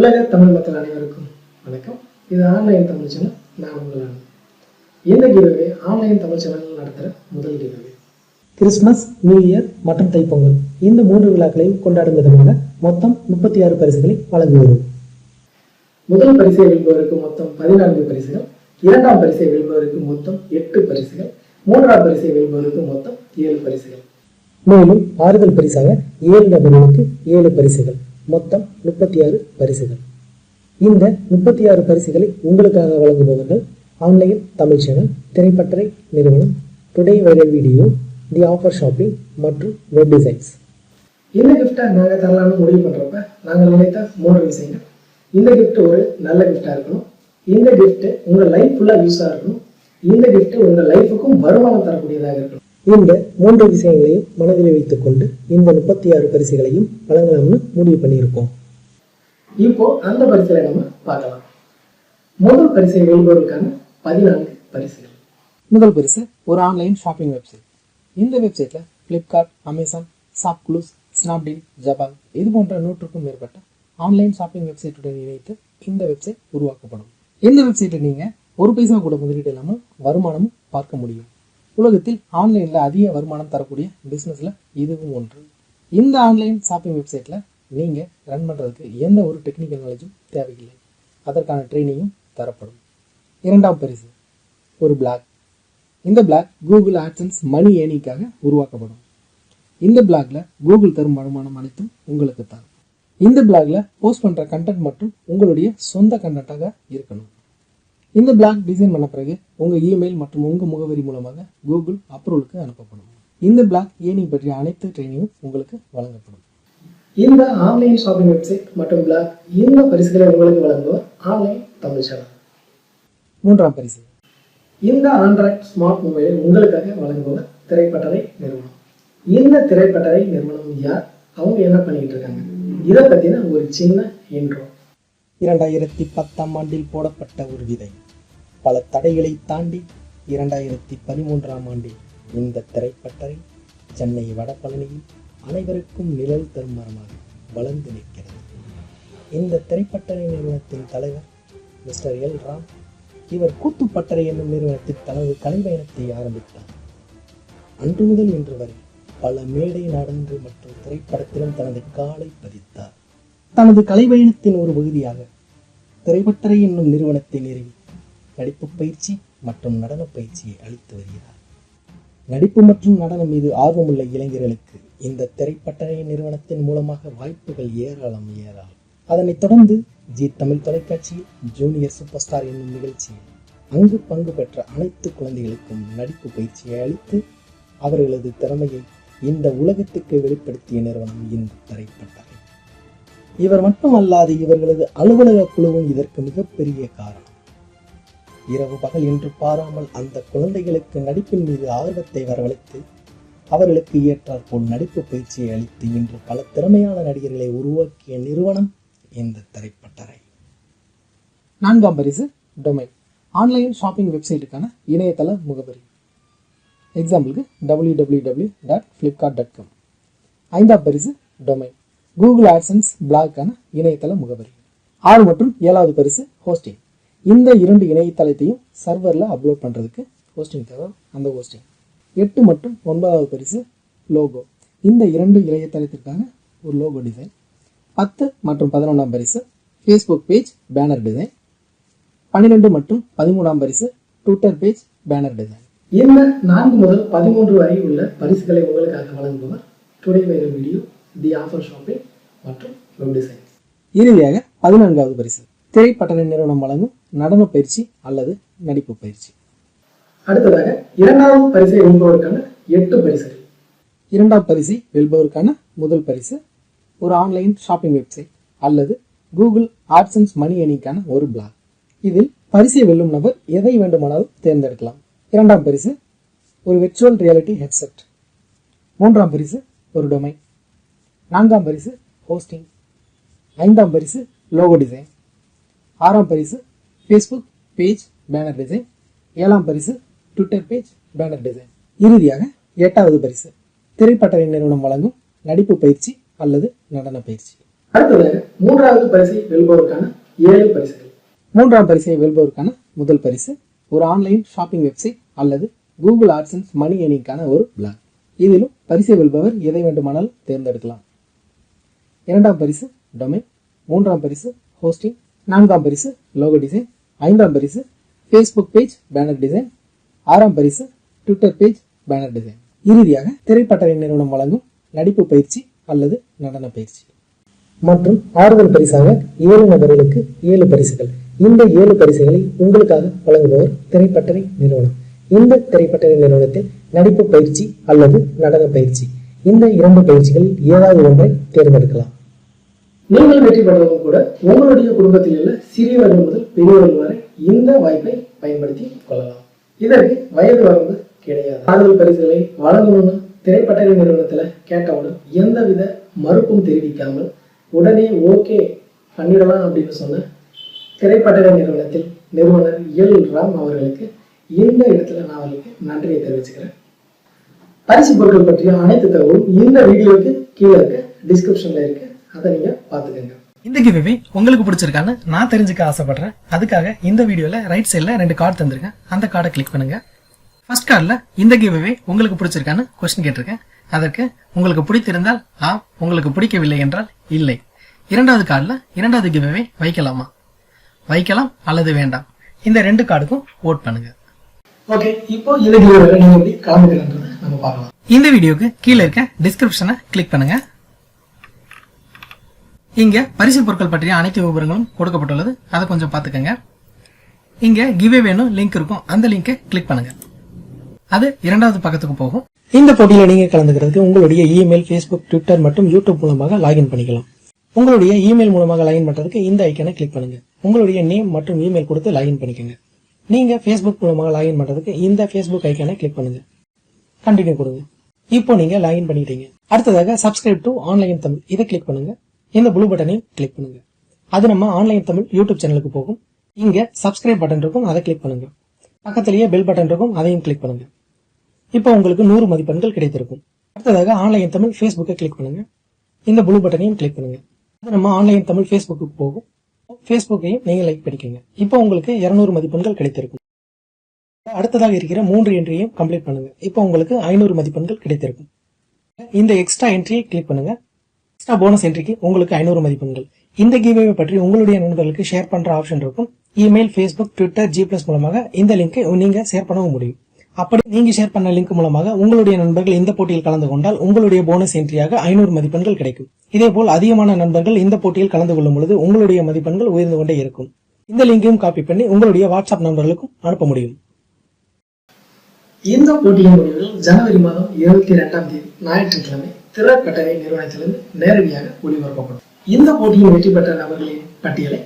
உலக தமிழ் மக்கள் அனைவருக்கும் வணக்கம். இது ஆன்லைன் தமிழ் சேனல் நான் உங்கள் இந்த கிவ்வே ஆன்லைன் தமிழ் சேனல் நடத்துகிற முதல் கிவ்வே கிறிஸ்மஸ் நியூ இயர் மற்றும் தைப்பொங்கல். இந்த மூன்று விழாக்களையும் கொண்டாடும் விதமாக மொத்தம் முப்பத்தி ஆறு பரிசுகளை வழங்கி வரும். முதல் பரிசை வெல்பவருக்கு மொத்தம் பதினான்கு பரிசுகள் இரண்டாம் பரிசை வெல்பவருக்கு மொத்தம் எட்டு பரிசுகள் மூன்றாம் பரிசை வெல்பவருக்கு மொத்தம் ஏழு பரிசுகள். மேலும் ஆறுதல் பரிசாக ஏழு நபர்களுக்கு ஏழு பரிசுகள். மொத்தம் முப்பத்தி ஆறு பரிசுகள். இந்த முப்பத்தி ஆறு பரிசுகளை உங்களுக்காக வழங்குபவர்கள் ஆன்லைன் தமிழ் சேனல் திரைப்பட்டறை நிறுவனம் today viral video the offer shopping மற்றும் வெப் டிசைன்ஸ் என்ன கிஃப்டை நாங்கள் தரலாம்னு முடிவு பண்ணுறப்ப நாங்கள் நினைத்த மூன்று விஷயங்கள் இந்த கிஃப்ட் ஒரு நல்ல கிஃப்டாக இருக்கணும். இந்த கிஃப்ட் உங்கள் லைஃப் ஃபுல்லாக யூஸாக இருக்கணும். இந்த கிஃப்ட் உங்கள் லைஃபுக்கும் வருமானம் தரக்கூடியதாக இருக்கணும். இந்த மூன்று விஷயங்களையும் மனதில் வைத்துக்கொண்டு இந்த முப்பத்தி ஆறு பரிசுகளையும் வழங்கலாம்னு முடிவு பண்ணியிருக்கோம். இப்போ அந்த பரிசுகளை நம்ம பார்க்கலாம். முதல் பரிசை வெல்பவருக்கான பதினான்கு பரிசுகள். முதல் பரிசு ஒரு ஆன்லைன் ஷாப்பிங் வெப்சைட். இந்த வெப்சைட்ல ஃப்ளிப்கார்ட் அமேசான் ஷாப்க்ளூஸ் ஸ்னாப்டீல் ஜபால் இது போன்ற நூற்றுக்கும் மேற்பட்ட ஆன்லைன் ஷாப்பிங் வெப்சைட்டுடன் இணைத்து இந்த வெப்சைட் உருவாக்கப்படும். இந்த வெப்சைட்டை நீங்கள் ஒரு பைசா கூட முதலீடு இல்லாமல் வருமானமும் பார்க்க முடியும். உலகத்தில் ஆன்லைனில் அதிக வருமானம் தரக்கூடிய பிஸ்னஸில் இதுவும் ஒன்று. இந்த ஆன்லைன் ஷாப்பிங் வெப்சைட்டில் நீங்கள் ரன் பண்ணுறதுக்கு எந்த ஒரு டெக்னிக்கல் நாலேஜும் தேவையில்லை. அதற்கான ட்ரைனிங்கும் தரப்படும். இரண்டாம் பரிசு ஒரு பிளாக் இந்த பிளாக் கூகுள் ஆட்சன்ஸ் மணி ஏணிக்காக உருவாக்கப்படும். இந்த பிளாக்ல கூகுள் தரும் வருமானம் அனைத்தும் உங்களுக்கு தான். இந்த பிளாக்ல போஸ்ட் பண்ற கண்டென்ட் மட்டும் உங்களுடைய சொந்த கண்டென்ட்டாக இருக்கணும். இந்த பிளாக் டிசைன் பண்ண பிறகு உங்க இமெயில் மற்றும் உங்க முகவரி மூலமாக கூகுள் அப்ரூவலுக்கு அனுப்பப்படும். இந்த பிளாக் ஏர்னிங் பற்றிய அனைத்து ட்ரைனிங்கும் உங்களுக்கு வழங்கப்படும். இந்த ஆன்லைன் ஷாப்பிங் வெப்சைட் மற்றும் பிளாக் இந்த பரிசுகளை உங்களுக்கு வழங்குவோர் ஆன்லைன் தமிழ் சேனல். மூன்றாம் பரிசு. இந்த ஆண்ட்ராய்ட் ஸ்மார்ட் மொபைலை உங்களுக்காக வழங்குவோர் திரைப்பட்டறை நிறுவனம். இந்த திரைப்பட்டறை நிறுவனம் யார்? அவங்க என்ன பண்ணிக்கிட்டு இருக்காங்க இதை பற்றின ஒரு சின்ன இன்ட்ரோ இரண்டாயிரத்தி பத்தாம் ஆண்டில் போடப்பட்ட ஒரு விதை. பல தடைகளை தாண்டி இரண்டாயிரத்தி பதிமூன்றாம் ஆண்டில் இந்த திரைப்பட்டறை சென்னை வடபழனியில் அனைவருக்கும் நிழல் தரும் மரமாக வளர்ந்து நிற்கிறது. இந்த திரைப்பட்டறை நிறுவனத்தின் தலைவர் மிஸ்டர் எல். ராம் இவர் கூத்துப்பட்டறை என்னும் நிறுவனத்தில் தனது கலைபயணத்தை ஆரம்பித்தார். அன்று முதல் இன்று வரை பல மேடை நடந்து மற்றும் திரைப்படத்திலும் தனது காலை பதித்தார். தனது கலைபயணத்தின் ஒரு பகுதியாக திரைப்பட்டறை என்னும் நிறுவனத்தை நிறுவி நடிப்பு பயிற்சி மற்றும் நடன பயிற்சியை அளித்து வருகிறார். நடிப்பு மற்றும் நடனம் மீது ஆர்வமுள்ள இளைஞர்களுக்கு இந்த திரைப்பட்டறை நிறுவனத்தின் மூலமாக வாய்ப்புகள் ஏராளம் ஏராளம். அதனைத் தொடர்ந்து ஜி தமிழ் தொலைக்காட்சியில் ஜூனியர் சூப்பர் ஸ்டார் என்னும் நிகழ்ச்சியில் அங்கு பங்கு பெற்ற அனைத்து குழந்தைகளுக்கும் நடிப்பு பயிற்சியை அளித்து அவர்களது திறமையை இந்த உலகத்துக்கு வெளிப்படுத்திய நிறுவனம் இந்த திரைப்பட்டறை. இவர் மட்டுமல்லாது இவர்களது அலுவலக குழுவும் இதற்கு மிகப்பெரிய காரணம். இரவு பகல் என்று பாராமல் அந்த குழந்தைகளுக்கு நடிப்பின் மீது ஆர்வத்தை வரவழைத்து அவர்களுக்கு ஏற்றாற்போல் நடிப்பு பயிற்சியை அளித்து இன்று பல திறமையான நடிகர்களை உருவாக்கிய நிறுவனம் இந்த திரைப்பட்டறை. நான்காம் பரிசு டொமைன். ஆன்லைன் ஷாப்பிங் வெப்சைட்டுக்கான இணையதள முகவரி. எக்ஸாம்பிளுக்கு W W W dot Flipkart dot com ஐந்தாம் பரிசு டொமைன். கூகுள் ஆட்சன்ஸ் பிளாக்கான இணையதள முகவரி. ஆறு மற்றும் ஏழாவது பரிசு ஹோஸ்டிங் இந்த இரண்டு இணையதளத்தையும் சர்வரில் அப்லோட் பண்ணுறதுக்கு ஹோஸ்டிங் தேவை. அந்த ஹோஸ்டிங் எட்டு மற்றும் ஒன்பதாவது பரிசு லோகோ இந்த இரண்டு இணையதளத்திற்காக ஒரு லோகோ டிசைன் பத்து மற்றும் பதினொன்றாம் பரிசு ஃபேஸ்புக் பேஜ் பேனர் டிசைன் பன்னிரெண்டு மற்றும் பதிமூணாம் பரிசு ட்விட்டர் பேஜ் பேனர் டிசைன் இந்த நான்கு முதல் பதிமூன்று வரை உள்ள பரிசுகளை உங்களுக்காக வழங்குபவர் today viral video the offer shopping மற்றும் வெப் டிசைன் இறுதியாக பதினான்காவது பரிசு. திரைப்பட்டறை நிறுவனம் வழங்கும் நடன பயிற்சி அல்லது நடிப்பு பயிற்சி. அடுத்ததாக இரண்டாவது பரிசை வெல்பவருக்கான எட்டு பரிசுகள். இரண்டாம் பரிசை வெல்பவருக்கான முதல் பரிசு ஒரு ஆன்லைன் ஷாப்பிங் வெப்சைட் அல்லது கூகுள் ஆட்சன்ஸ் மணி ஏர்னிங்கான ஒரு பிளாக் இதில் பரிசை வெல்லும் நபர் எதை வேண்டுமானாலும் தேர்ந்தெடுக்கலாம். இரண்டாம் பரிசு ஒரு விர்ச்சுவல் ரியாலிட்டி ஹெட்செட் மூன்றாம் பரிசு ஒரு டொமைன் நான்காம் பரிசு ஹோஸ்டிங் ஐந்தாம் பரிசு லோகோ டிசைன் ஆறாம் பரிசு ஃபேஸ்புக் பேஜ் பேனர் டிசைன் ஏழாம் பரிசு ட்விட்டர் பேஜ் பேனர் டிசைன் இறுதியாக எட்டாவது பரிசு. திரைப்பட்டறை நிறுவனம் வழங்கும் நடிப்பு பயிற்சி அல்லது நடன பயிற்சி. அடுத்ததாக மூன்றாவது பரிசை வெல்பவருக்கான ஏழு பரிசுகள். மூன்றாம் பரிசை வெல்பவருக்கான முதல் பரிசு ஒரு ஆன்லைன் ஷாப்பிங் வெப்சைட் அல்லது கூகுள் ஆட்சன்ஸ் மணி எண்ணிக்கான ஒரு பிளாக் இதிலும் பரிசை வெல்பவர் எதை வேண்டுமானாலும் தேர்ந்தெடுக்கலாம். இரண்டாம் பரிசு டொமைன் மூன்றாம் பரிசு ஹோஸ்டிங் நான்காம் பரிசு லோகோ டிசைன் ஐந்தாம் பரிசு ஃபேஸ்புக் பேஜ் பேனர் டிசைன் ஆறாம் பரிசு ட்விட்டர் பேஜ் பேனர் டிசைன் இறுதியாக திரைப்பட்டறை நிறுவனம் வழங்கும் நடிப்பு பயிற்சி அல்லது நடன பயிற்சி. மற்றும் ஆறுதல் பரிசாக ஏழு நபர்களுக்கு ஏழு பரிசுகள். இந்த ஏழு பரிசுகளை உங்களுக்காக வழங்குபவர் திரைப்பட்டறை நிறுவனம். இந்த திரைப்பட்டறை நிறுவனத்தில் நடிப்பு பயிற்சி அல்லது நடன பயிற்சி. இந்த இரண்டு பயிற்சிகளில் ஏதாவது ஒன்றை தேர்ந்தெடுக்கலாம். நீங்கள் வெற்றி பெறுவதும் கூட உங்களுடைய குடும்பத்தில் உள்ள சிறியவர்கள் முதல் பெரியவர்கள் வரை இந்த வாய்ப்பை பயன்படுத்தி கொள்ளலாம். இதற்கு வயது வரம்பு கிடையாது. ஆறுதல் பரிசுகளை வழங்கணும்னு திரைப்பட்டறை நிறுவனத்துல கேட்டவுடன் எந்தவித மறுப்பும் தெரிவிக்காமல் உடனே ஓகே பண்ணிடலாம் அப்படின்னு சொன்ன திரைப்பட்டறை நிறுவனத்தில் நிறுவனர் எல் ராம் அவர்களுக்கு இந்த இடத்துல நான் அவர்களுக்கு நன்றியை தெரிவிச்சுக்கிறேன். பரிசு பொருட்கள் பற்றிய அனைத்து தகவலும் இந்த வீடியோவுக்கு கீழே இருக்க டிஸ்கிரிப்ஷன்ல இருக்கு அதை நீங்க பாத்துக்கோங்க இந்த கிவ்வே உங்களுக்கு பிடிச்சிருக்கான்னு நான் தெரிஞ்சுக்க ஆசைப்படுறேன். அதுக்காக இந்த வீடியோல ரைட் சைடில் ரெண்டு கார்டு தந்திருக்கேன். அந்த கார்டை கிளிக் பண்ணுங்க. ஃபர்ஸ்ட் கார்டில் இந்த கிவ்வே உங்களுக்கு பிடிச்சிருக்கான்னு கொஸ்டின் கேட்டிருக்கேன். அதற்கு உங்களுக்கு பிடித்திருந்தால் ஆம் உங்களுக்கு பிடிக்கவில்லை என்றால் இல்லை. இரண்டாவது கார்டில் இரண்டாவது கிவ்வே வைக்கலாமா? வைக்கலாம் அல்லது வேண்டாம். இந்த ரெண்டு கார்டுக்கும் ஓட் பண்ணுங்க. ஓகே இப்போ இந்த வீடியோவில் நீங்க எப்படி கலந்துக்கிறன்றதை நம்ம பார்க்கலாம். இந்த வீடியோக்கு கீழே இருக்க டிஸ்கிரிப்ஷனை கிளிக் பண்ணுங்க. இங்கே பரிசு பொருட்கள் பற்றிய அனைத்து விவரங்களும் கொடுக்கப்பட்டுள்ளது. அதை கொஞ்சம் பார்த்துக்கோங்க. இங்கே கிவே வேணும் லிங்க் இருக்கும். அந்த லிங்கை கிளிக் பண்ணுங்க. அது இரண்டாவது பக்கத்துக்கு போகும். இந்த போட்டியில் நீங்கள் கலந்துக்கிறதுக்கு உங்களுடைய இமெயில் ஃபேஸ்புக் ட்விட்டர் மற்றும் யூடியூப் மூலமாக லாகின் பண்ணிக்கலாம். உங்களுடைய இமெயில் மூலமாக லாகின் பண்ணுறதுக்கு இந்த ஐக்கனை கிளிக் பண்ணுங்க. உங்களுடைய நேம் மற்றும் இமெயில் கொடுத்து லாகின் பண்ணிக்கோங்க. நீங்கள் ஃபேஸ்புக் மூலமாக லாகின் பண்ணுறதுக்கு இந்த ஃபேஸ்புக் ஐக்கனை கிளிக் பண்ணுங்க. கண்டினியூ கொடுங்க. இப்போ நீங்கள் லாகின் பண்ணிட்டீங்க. அடுத்ததாக சப்ஸ்கிரைப் டு ஆன்லைன் தமிழ். இதை கிளிக் பண்ணுங்க. இந்த ப்ளூ பட்டனையும் கிளிக் பண்ணுங்க. அது நம்ம ஆன்லைன் தமிழ் யூடியூப் சேனலுக்கு போகும். இங்க சப்ஸ்கிரைப் பட்டன் இருக்கும் அதை கிளிக் பண்ணுங்க. பக்கத்திலேயே பெல் பட்டன் இருக்கும் அதையும் கிளிக் பண்ணுங்க. இப்போ உங்களுக்கு நூறு மதிப்பெண்கள் கிடைத்திருக்கும். அடுத்ததாக ஆன்லைன் தமிழ் ஃபேஸ்புக்கை கிளிக் பண்ணுங்க. இந்த ப்ளூ பட்டனையும் கிளிக் பண்ணுங்க. அது நம்ம ஆன்லைன் தமிழ் ஃபேஸ்புக்கு போகும். ஃபேஸ்புக்கையும் நீங்க லைக் பண்ணிக்கோங்க. இப்போ உங்களுக்கு 200 மதிப்பெண்கள் கிடைத்திருக்கும். அடுத்ததாக இருக்கிற மூன்று என்ட்ரியும் கம்ப்ளீட் பண்ணுங்க. இப்போ உங்களுக்கு ஐநூறு மதிப்பெண்கள் கிடைத்திருக்கும். இந்த எக்ஸ்ட்ரா என்ட்ரியை கிளிக் பண்ணுங்க. எக்ஸ்ட்ரா போனஸ் என்ட்ரிக்கு உங்களுக்கு ஐநூறு மதிப்பெண்கள். இந்த கிவ்வே பற்றி உங்களுடைய நண்பர்களுக்கு ஷேர் பண்ற ஆப்ஷன் இருக்கும். Email Facebook Twitter G plus மூலமாக இந்த லிங்கை நீங்க ஷேர் பண்ணவும் முடியும். அப்படி நீங்க ஷேர் பண்ண லிங்க் மூலமாக உங்களுடைய நண்பர்கள் இந்த போட்டியில் கலந்து கொண்டால் உங்களுடைய போனஸ் என்ட்ரியாக ஐநூறு மதிப்பெண்கள் கிடைக்கும். இதே போல் அதிகமான நண்பர்கள் இந்த போட்டியில் கலந்து கொள்ளும் பொழுது உங்களுடைய மதிப்பெண்கள் உயர்ந்து கொண்டே இருக்கும். இந்த லிங்கையும் காப்பி பண்ணி உங்களுடைய வாட்ஸ்அப் நண்பர்களுக்கும் அனுப்ப முடியும். இந்த போட்டியின் முடிவுகள் ஜனவரி மாதம் இருபத்தி இரண்டாம் தேதி ஞாயிற்றுக்கிழமை திறக்கட்டளை நிறுவனத்திலிருந்து நேரடியாக ஒளிபரப்பப்படும். இந்த போட்டியில் வெற்றி பெற்ற நபர்களின் பட்டியலை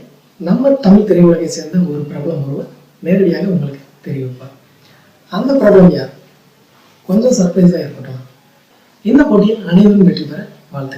நம்ம தமிழ் திரையுலகை சேர்ந்த ஒரு பிரபலம் ஒருவர் நேரடியாக உங்களுக்கு தெரிவிப்பார். அந்த பிரபலம் யார்? கொஞ்சம் சர்ப்ரைஸாக இருக்கட்டும் இந்த போட்டியில் அனைவரும் வெற்றி பெற வாழ்த்துக்கள்.